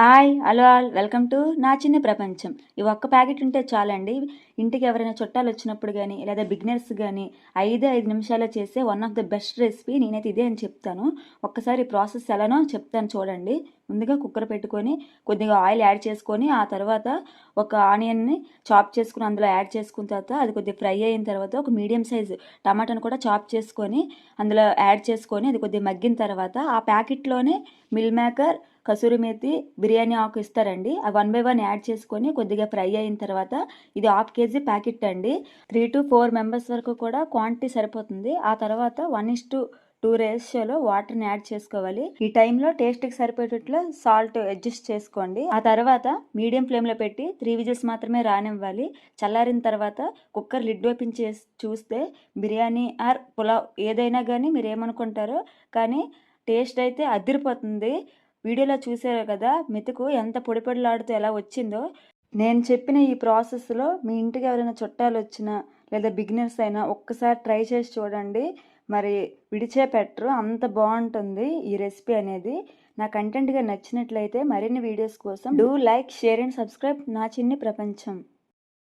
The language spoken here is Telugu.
Hi hello all. Welcome to నా చిన్న ప్రపంచం. ఈ ఒక్క ప్యాకెట్ ఉంటే చాలండి. ఇంటికి ఎవరైనా చుట్టాలు వచ్చినప్పుడు కానీ లేదా బిగినర్స్ కానీ ఐదు ఐదు నిమిషాల్లో చేసే one of the best recipe నేనైతే ఇదే అని చెప్తాను. ఒక్కసారి ప్రాసెస్ ఎలానో చెప్తాను చూడండి. ముందుగా కుక్కర్ పెట్టుకొని కొద్దిగా ఆయిల్ యాడ్ చేసుకొని ఆ తర్వాత ఒక ఆనియన్ని చాప్ చేసుకుని అందులో యాడ్ చేసుకున్న తర్వాత అది కొద్దిగా ఫ్రై అయిన తర్వాత ఒక మీడియం సైజు టమాటాను కూడా చాప్ చేసుకొని అందులో యాడ్ చేసుకొని అది కొద్దిగా మగ్గిన తర్వాత ఆ ప్యాకెట్లోనే మిల్ మేకర్ కసూరి మేతి బిర్యానీ ఆకు ఇస్తారండి. ఆ వన్ బై వన్ యాడ్ చేసుకొని కొద్దిగా ఫ్రై అయిన తర్వాత ఇది హాఫ్ కేజీ ప్యాకెట్ అండి. త్రీ టు ఫోర్ మెంబర్స్ వరకు కూడా క్వాంటిటీ సరిపోతుంది. ఆ తర్వాత వన్ ఇస్ టు టూ రేషియోలో వాటర్ని యాడ్ చేసుకోవాలి. ఈ టైంలో టేస్ట్కి సరిపోయేటట్లు సాల్ట్ అడ్జస్ట్ చేసుకోండి. ఆ తర్వాత మీడియం ఫ్లేమ్లో పెట్టి త్రీ విజిల్స్ మాత్రమే రానివ్వాలి. చల్లారిన తర్వాత కుక్కర్ లిడ్ ఓపెన్ చేసి చూస్తే బిర్యానీ ఆర్ పులావ్ ఏదైనా కానీ మీరు ఏమనుకుంటారో కానీ టేస్ట్ అయితే అదిరిపోతుంది. వీడియోలో చూసారు కదా మెతుకు ఎంత పొడిపొడిలాడుతూ ఎలా వచ్చిందో. నేను చెప్పిన ఈ ప్రాసెస్లో మీ ఇంటికి ఎవరైనా చుట్టాలు వచ్చినా లేదా బిగినర్స్ అయినా ఒక్కసారి ట్రై చేసి చూడండి. మరి విడిచే పెట్టరు అంత బాగుంటుంది ఈ రెసిపీ అనేది. నా కంటెంట్గా నచ్చినట్లయితే మరిన్ని వీడియోస్ కోసం do like share and subscribe నా చిన్ని ప్రపంచం.